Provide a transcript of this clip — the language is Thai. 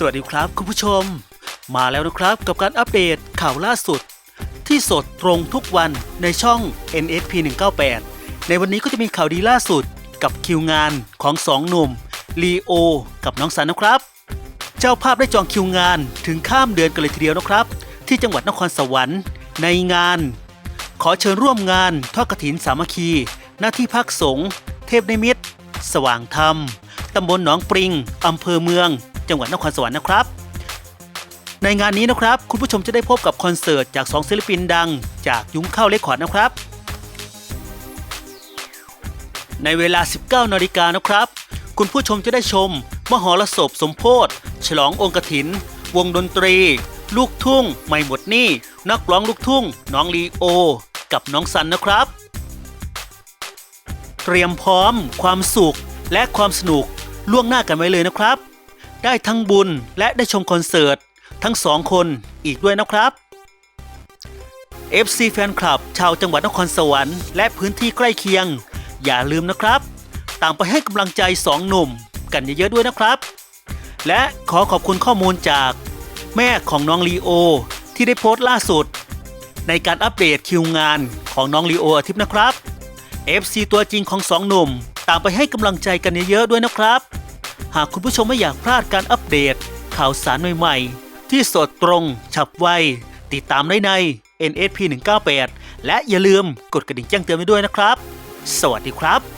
สวัสดีครับคุณผู้ชม มาแล้วนะครับกับการอัปเดตข่าวล่าสุด ที่สดตรงทุกวันในช่อง NSP 198ในวันนี้ก็จะมีข่าวดีล่าสุดกับคิวงานของสองหนุ่มลีโอกับน้องสันนะครับ เจ้าภาพได้จองคิวงานถึงข้ามเดือนกันเลยทีเดียวนะครับ ที่จังหวัดนครสวรรค์ ในงาน ขอเชิญร่วมงานทอดกฐินสามัคคี หน้าที่พักสงฆ์เทพนิมิตร สว่างธรรมตำบลหนองปริงอำเภอเมือง จังหวัดนครสวรรค์นะครับ ในงานนี้นะครับคุณผู้ชมจะได้พบกับคอนเสิร์ตจาก2ศิลปินดัง จากยุ้งข้าวเลคคอร์ดนะครับ ในเวลา 19นาฬิกานะครับ คุณผู้ชมจะได้ชม มหรสพสมโพธฉลององค์กถิน วงดนตรี ลูกทุ่ง ไม่หมดหนี่นักร้องลูกทุ่ง น้องลีโอ กับน้องสันนะครับเตรียมพร้อมความสุขและความสนุกล่วงหน้ากันไว้เลยนะครับ ได้ทั้งบุญและได้ชมคอนเสิร์ตทั้งสองคนอีกด้วยนะครับ FC แฟนคลับ ชาวจังหวัดนครสวรรค์และพื้นที่ใกล้เคียง อย่าลืมนะครับ ต่างไปให้กำลังใจสองหนุ่มกันเยอะๆด้วยนะครับ และขอขอบคุณข้อมูลจากแม่ของน้องลีโอ ที่ได้โพสต์ล่าสุด ในการอัปเดตคิวงานของน้องลีโออาทิตย์นะครับ FC ตัวจริงของสองหนุ่ม ต่างไปให้กำลังใจกันเยอะๆด้วยนะครับ หากคุณผู้ชมไม่อยากพลาดการอัปเดต ข่าวสารใหม่ๆ ที่สดตรงฉับไว ติดตามได้ใน NSP 198และอย่าลืมกดกระดิ่งแจ้งเตือนไว้ด้วยนะครับ สวัสดีครับ